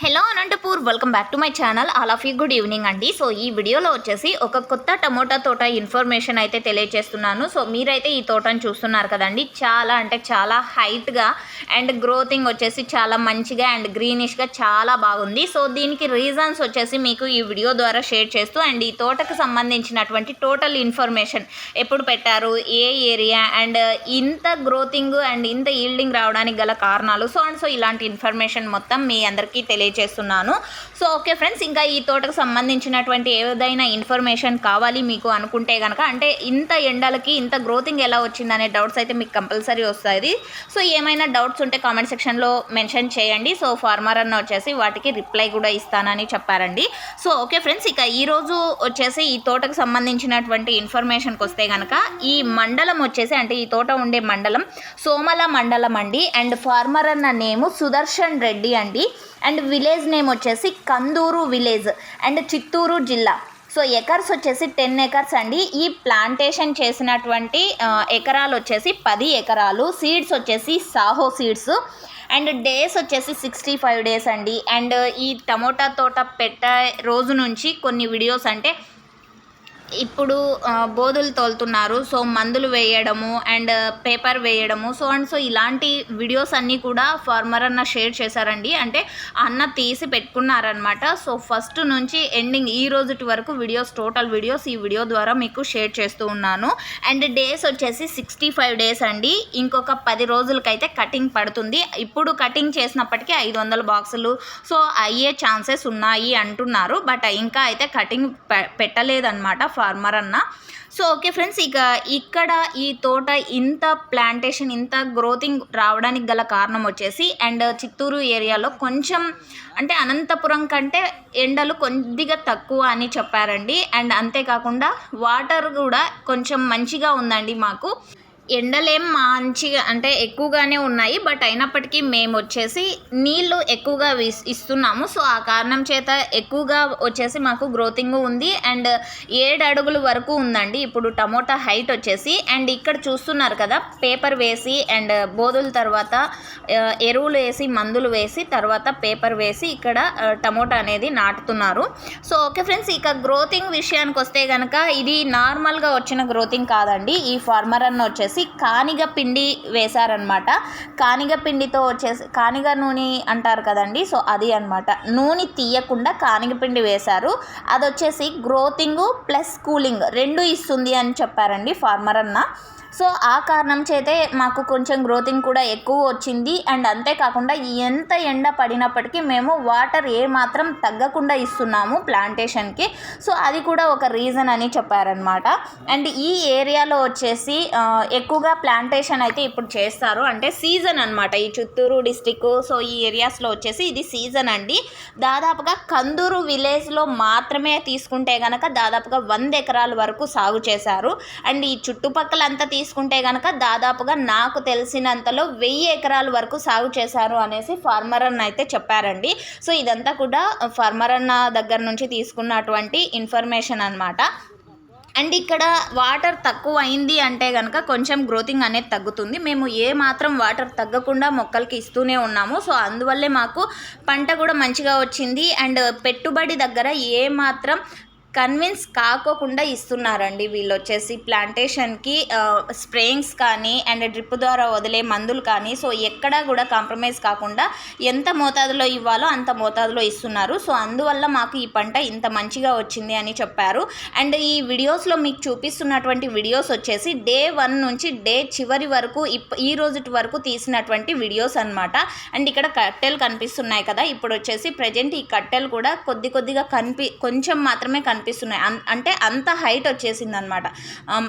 Hello Anantapur welcome back to my channel all of you good evening అండి. So ఈ వీడియోలో వచ్చేసి ఒక కొత్త టమోటా తోట ఇన్ఫర్మేషన్ అయితే తెలియజేస్తున్నాను. సో మీరైతే ఈ తోటను చూస్తున్నారు కదండి. చాలా అంటే చాలా హైట్గా అండ్ గ్రోతింగ్ వచ్చేసి చాలా మంచిగా అండ్ గ్రీనిష్గా చాలా బాగుంది. సో దీనికి రీజన్స్ వచ్చేసి మీకు ఈ వీడియో ద్వారా షేర్ చేస్తూ అండ్ ఈ తోటకు సంబంధించినటువంటి టోటల్ ఇన్ఫర్మేషన్ ఎప్పుడు పెట్టారు ఏ ఏరియా అండ్ ఇంత గ్రోతింగ్ అండ్ ఇంత ఈల్డింగ్ రావడానికి గల కారణాలు. సో అండ్ సో ఇలాంటి ఇన్ఫర్మేషన్ మొత్తం మీ అందరికీ తెలియజేస్తున్నాను సో ఓకే ఫ్రెండ్స్ ఇంకా ఈ తోటకు సంబంధించినటువంటి ఏదైనా ఇన్ఫర్మేషన్ కావాలి మీకు అనుకుంటే కనుక అంటే ఇంత ఎండలకి ఇంత గ్రోతింగ్ ఎలా వచ్చిందనే డౌట్స్ అయితే మీకు కంపల్సరీ వస్తుంది సో ఏమైనా డౌట్స్ ఉంటే కామెంట్ సెక్షన్లో మెన్షన్ చేయండి. సో ఫార్మర్ అన్న వచ్చేసి వాటికి రిప్లై కూడా ఇస్తానని చెప్పారండి. సో ఓకే ఫ్రెండ్స్ ఇక ఈరోజు వచ్చేసి ఈ తోటకు సంబంధించినటువంటి ఇన్ఫర్మేషన్కి వస్తే కనుక ఈ మండలం వచ్చేసి అంటే ఈ తోట ఉండే మండలం సోమల మండలం అండి. అండ్ ఫార్మర్ అన్న నేము సుదర్శన్ రెడ్డి అండి. అండ్ విలేజ్ నేమ్ వచ్చేసి కందూరు విలేజ్ అండ్ చిత్తూరు జిల్లా. సో ఎకర్స్ వచ్చేసి టెన్ ఎకర్స్ అండి. ఈ ప్లాంటేషన్ చేసినటువంటి ఎకరాలు వచ్చేసి పది ఎకరాలు. సీడ్స్ వచ్చేసి సాహో సీడ్స్. అండ్ డేస్ వచ్చేసి సిక్స్టీ ఫైవ్ డేస్ అండి. అండ్ ఈ టమోటా తోట పెట్టే రోజు నుంచి కొన్ని వీడియోస్ అంటే ఇప్పుడు బోధలు బోధులు తోలుతున్నారు. సో మందులు వేయడము అండ్ పేపర్ వేయడము. సో అండ్ సో ఇలాంటి వీడియోస్ అన్నీ కూడా ఫార్మర్ అన్న షేర్ చేశారండి. అంటే అన్న తీసి పెట్టుకున్నారనమాట సో ఫస్ట్ నుంచి ఎండింగ్ ఈ రోజుటి వరకు వీడియోస్ టోటల్ వీడియోస్ ఈ వీడియో ద్వారా మీకు షేర్ చేస్తూ ఉన్నాను. అండ్ డేస్ వచ్చేసి సిక్స్టీ ఫైవ్ డేస్ అండి. ఇంకొక పది రోజులకైతే కటింగ్ పడుతుంది. ఇప్పుడు కటింగ్ చేసినప్పటికీ ఐదు వందల బాక్సులు. సో అయ్యే ఛాన్సెస్ ఉన్నాయి అంటున్నారు. బట్ ఇంకా అయితే కటింగ్ పె- పెట్టలేదన్నమాట. ఫార్మర్ అన్న. సో ఓకే ఫ్రెండ్స్ ఇక ఇక్కడ ఈ తోట ఇంత ప్లాంటేషన్ ఇంత గ్రోతింగ్ రావడానికి గల కారణం వచ్చేసి అండ్ చిత్తూరు ఏరియాలో కొంచెం అంటే అనంతపురం కంటే ఎండలు కొద్దిగా తక్కువ అని చెప్పారండి. అండ్ అంతేకాకుండా వాటర్ కూడా కొంచెం మంచిగా ఉందండి మాకు. ఎండలేం మంచిగా అంటే ఎక్కువగానే ఉన్నాయి బట్ అయినప్పటికీ మేము వచ్చేసి నీళ్ళు ఎక్కువగా విస్- ఇస్తున్నాము. సో ఆ కారణం చేత ఎక్కువగా వచ్చేసి మాకు గ్రోతింగ్ ఉంది. అండ్ ఏడు అడుగుల వరకు ఉందండి. ఇప్పుడు టమోటా హైట్ వచ్చేసి అండ్ ఇక్కడ చూస్తున్నారు కదా పేపర్ వేసి అండ్ బోధుల తర్వాత ఎరువులు వేసి మందులు వేసి తర్వాత పేపర్ వేసి ఇక్కడ టమోటా అనేది నాటుతున్నారు. సో ఓకే ఫ్రెండ్స్ ఇక గ్రోతింగ్ విషయానికి వస్తే కనుక ఇది నార్మల్గా వచ్చిన గ్రోతింగ్ కాదండి. ఈ ఫార్మర్ అన్న వచ్చేసి కానిగ పిండి వేశారనమాట కానిగ పిండితో వచ్చేసి కానిగ నూనె అంటారు కదండి సో అది అన్నమాట. నూనె తీయకుండా కానిగ పిండి వేశారు. అది వచ్చేసి గ్రోతింగ్ ప్లస్ కూలింగ్ రెండు ఇస్తుంది అని చెప్పారండి ఫార్మర్ అన్న. సో ఆ కారణం చేతే మాకు కొంచెం గ్రోతింగ్ కూడా ఎక్కువ వచ్చింది. అండ్ అంతేకాకుండా ఎంత ఎండ పడినప్పటికీ మేము వాటర్ ఏ మాత్రం తగ్గకుండా ఇస్తున్నాము ప్లాంటేషన్కి. సో అది కూడా ఒక రీజన్ అని చెప్పారనమాట అండ్ ఈ ఏరియాలో వచ్చేసి ఎక్కువగా ప్లాంటేషన్ అయితే ఇప్పుడు చేస్తారు. అంటే సీజన్ అనమాట ఈ చిత్తూరు డిస్టిక్ సో ఈ ఏరియాస్లో వచ్చేసి ఇది సీజన్ అండి. దాదాపుగా కందూరు విలేజ్లో మాత్రమే తీసుకుంటే కనుక దాదాపుగా వంద ఎకరాల వరకు సాగు చేశారు. అండ్ ఈ చుట్టుపక్కల అంతా తీసుకుంటే కనుక దాదాపుగా నాకు తెలిసినంతలో వెయ్యి ఎకరాల వరకు సాగు చేశారు అనేసి ఫార్మర్ అన్న అయితే చెప్పారండి. సో ఇదంతా కూడా ఫార్మర్ అన్న దగ్గర నుంచి తీసుకున్నటువంటి ఇన్ఫర్మేషన్ అన్నమాట. అండ్ ఇక్కడ వాటర్ తక్కువ అయింది అంటే కనుక కొంచెం గ్రోతింగ్ అనేది తగ్గుతుంది. మేము ఏ మాత్రం వాటర్ తగ్గకుండా మొక్కలకి ఇస్తూనే ఉన్నాము. సో అందువల్లే మాకు పంట కూడా మంచిగా వచ్చింది. అండ్ పెట్టుబడి దగ్గర ఏ మాత్రం కన్విన్స్ కాకోకుండా ఇస్తున్నారండి. వీళ్ళు వచ్చేసి ప్లాంటేషన్కి స్ప్రేయింగ్స్ కానీ అండ్ డ్రిప్ ద్వారా వదిలే మందులు కానీ సో ఎక్కడా కూడా కాంప్రమైజ్ కాకుండా ఎంత మోతాదులో ఇవ్వాలో అంత మోతాదులో ఇస్తున్నారు. సో అందువల్ల మాకు ఈ పంట ఇంత మంచిగా వచ్చింది అని చెప్పారు. అండ్ ఈ వీడియోస్లో మీకు చూపిస్తున్నటువంటి వీడియోస్ వచ్చేసి డే వన్ నుంచి డే చివరి వరకు ఇప్ ఈ రోజుటి వరకు తీసినటువంటి వీడియోస్ అన్నమాట. అండ్ ఇక్కడ కట్టెలు కనిపిస్తున్నాయి కదా. ఇప్పుడు వచ్చేసి ప్రజెంట్ ఈ కట్టెలు కూడా కొద్ది కొద్దిగా కనిపి కొంచెం మాత్రమే కనిపిస్తున్నాయి. అన్- అంటే అంత హైట్ వచ్చేసింది అనమాట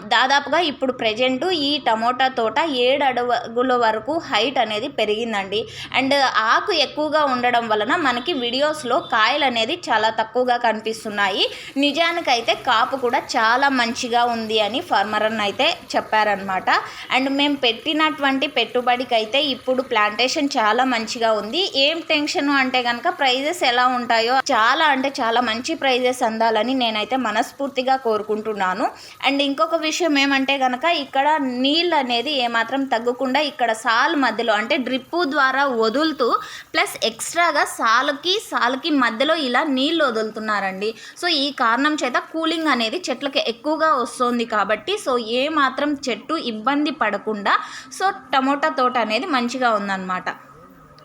దాదాపుగా ఇప్పుడు ప్రజెంట్ ఈ టమోటా తోట ఏడు అడుగుల వరకు హైట్ అనేది పెరిగిందండి. అండ్ ఆకు ఎక్కువగా ఉండడం వలన మనకి వీడియోస్లో కాయలు అనేది చాలా తక్కువగా కనిపిస్తున్నాయి. నిజానికైతే కాపు కూడా చాలా మంచిగా ఉంది అని ఫార్మర్ అన్న అయితే చెప్పారనమాట అండ్ మేము పెట్టినటువంటి పెట్టుబడికి అయితే ఇప్పుడు ప్లాంటేషన్ చాలా మంచిగా ఉంది. ఏం టెన్షన్ అంటే కనుక ప్రైజెస్ ఎలా ఉంటాయో చాలా అంటే చాలా మంచి ప్రైజెస్ అందాలని నేనైతే మనస్ఫూర్తిగా కోరుకుంటున్నాను. అండ్ ఇంకొక విషయం ఏమంటే కనుక ఇక్కడ నీళ్ళు అనేది ఏమాత్రం తగ్గకుండా ఇక్కడ సాల్ మధ్యలో అంటే డ్రిప్పు ద్వారా వదులుతూ ప్లస్ ఎక్స్ట్రాగా సాలుకి సాలుకి మధ్యలో ఇలా నీళ్ళు వదులుతున్నారండి. సో ఈ కారణం చేత కూలింగ్ అనేది చెట్లకి ఎక్కువగా వస్తుంది కాబట్టి సో ఏ మాత్రం చెట్టు ఇబ్బంది పడకుండా సో టమోటా తోట అనేది మంచిగా ఉందన్నమాట.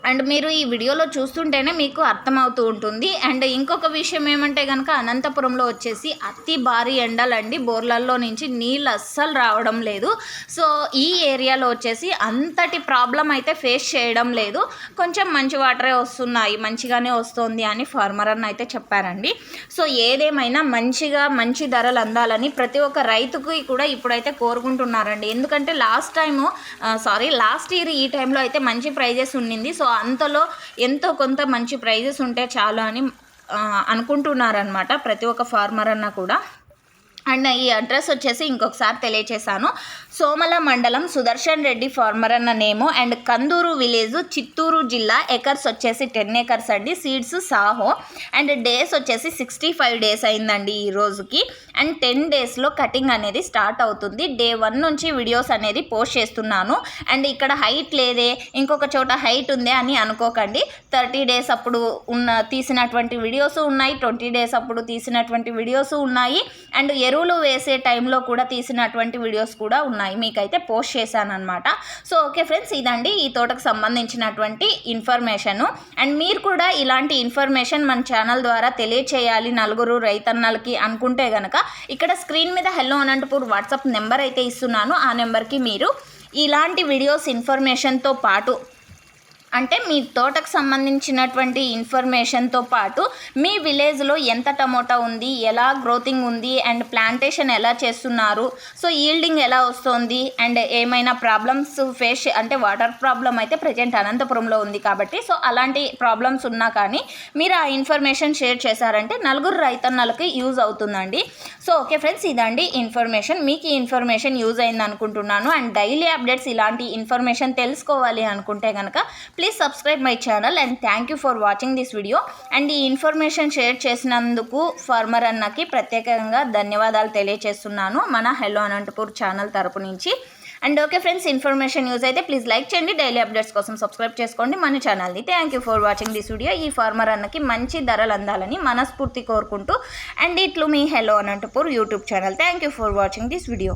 అండ్ మీరు ఈ వీడియోలో చూస్తుంటేనే మీకు అర్థమవుతూ ఉంటుంది. అండ్ ఇంకొక విషయం ఏమంటే కనుక అనంతపురంలో వచ్చేసి అతి భారీ ఎండలండి. బోర్లల్లో నుంచి నీళ్ళు అస్సలు రావడం లేదు. సో ఈ ఏరియాలో వచ్చేసి అంతటి ప్రాబ్లం అయితే ఫేస్ చేయడం లేదు. కొంచెం మంచి వాటరే వస్తున్నాయి. మంచిగానే వస్తుంది అని ఫార్మర్ అన్న అయితే చెప్పారండి. సో ఏదేమైనా మంచిగా మంచి ధరలు అందాలని ప్రతి ఒక్క రైతుకి కూడా ఇప్పుడైతే కోరుకుంటున్నారండి. ఎందుకంటే last time sorry last year ఈ టైంలో అయితే మంచి ప్రైజెస్ ఉండింది. సో అంతలో ఎంతో కొంత మంచి ప్రైజెస్ ఉంటే చాలు అని అనుకుంటున్నారనమాట ప్రతి ఒక్క ఫార్మర్ అన్న కూడా. అండ్ ఈ అడ్రస్ వచ్చేసి ఇంకొకసారి తెలియచేశాను. సోమల మండలం సుదర్శన్ రెడ్డి ఫార్మర్ అన్న name and Kanduru village Chittoor జిల్లా ఎకర్స్ వచ్చేసి టెన్ ఎకర్స్ అండి. సీడ్స్ సాహో అండ్ డేస్ వచ్చేసి సిక్స్టీ ఫైవ్ డేస్ అయిందండి ఈ రోజుకి. అండ్ టెన్ డేస్లో కటింగ్ అనేది స్టార్ట్ అవుతుంది. డే వన్ నుంచి వీడియోస్ అనేది పోస్ట్ చేస్తున్నాను. అండ్ ఇక్కడ హైట్ లేదే ఇంకొక చోట హైట్ ఉందే అని అనుకోకండి. థర్టీ డేస్ అప్పుడు ఉన్న తీసినటువంటి వీడియోస్ ఉన్నాయి. ట్వంటీ డేస్ అప్పుడు తీసినటువంటి వీడియోస్ ఉన్నాయి. అండ్ ఎరువులు వేసే టైంలో కూడా తీసినటువంటి వీడియోస్ కూడా ఉన్నాయి. మీకైతే పోస్ట్ చేశాను అనమాట సో ఓకే ఫ్రెండ్స్ ఇదండి ఈ తోటకు సంబంధించినటువంటి ఇన్ఫర్మేషను. అండ్ మీరు కూడా ఇలాంటి ఇన్ఫర్మేషన్ మన ఛానల్ ద్వారా తెలియచేయాలి నలుగురు రైతన్నలకి అనుకుంటే గనక ఇక్కడ స్క్రీన్ మీద హెల్లో అనంతపూర్ వాట్సాప్ నెంబర్ అయితే ఇస్తున్నాను. ఆ నెంబర్కి మీరు ఇలాంటి వీడియోస్ ఇన్ఫర్మేషన్తో పాటు అంటే మీ తోటకు సంబంధించినటువంటి ఇన్ఫర్మేషన్తో పాటు మీ విలేజ్లో ఎంత టమోటా ఉంది ఎలా గ్రోతింగ్ ఉంది అండ్ ప్లాంటేషన్ ఎలా చేస్తున్నారు. సో ఈల్డింగ్ ఎలా వస్తుంది అండ్ ఏమైనా ప్రాబ్లమ్స్ ఫేస్ అంటే వాటర్ ప్రాబ్లం అయితే ప్రజెంట్ అనంతపురంలో ఉంది కాబట్టి సో అలాంటి ప్రాబ్లమ్స్ ఉన్నా కానీ మీరు ఆ ఇన్ఫర్మేషన్ షేర్ చేశారంటే నలుగురు రైతన్నలకి యూజ్ అవుతుందండి. సో ఓకే ఫ్రెండ్స్ ఇదండి ఇన్ఫర్మేషన్ మీకు ఈ ఇన్ఫర్మేషన్ యూజ్ అయింది అనుకుంటున్నాను అండ్ డైలీ అప్డేట్స్ ఇలాంటి ఇన్ఫర్మేషన్ తెలుసుకోవాలి అనుకుంటే కనుక please subscribe my channel and thank you for watching this video and ఈ ఇన్ఫర్మేషన్ షేర్ చేసినందుకు ఫార్మర్ అన్నకి ప్రత్యేకంగా ధన్యవాదాలు తెలియజేస్తున్నాను మన హెలో అనంతపూర్ ఛానల్ తరపు నుంచి. And okay friends information use అయితే ప్లీజ్ లైక్ చేయండి డైలీ అప్డేట్స్ కోసం సబ్స్క్రైబ్ చేసుకోండి మన ఛానల్ని thank you for watching this video ఈ ఫార్మర్ అన్నకి మంచి ధరలు అందాలని మనస్ఫూర్తి కోరుకుంటూ. అండ్ ఇట్లు మీ hello Anantapur YouTube channel thank you for watching this video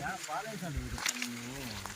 야, 빠른 사람이 이렇게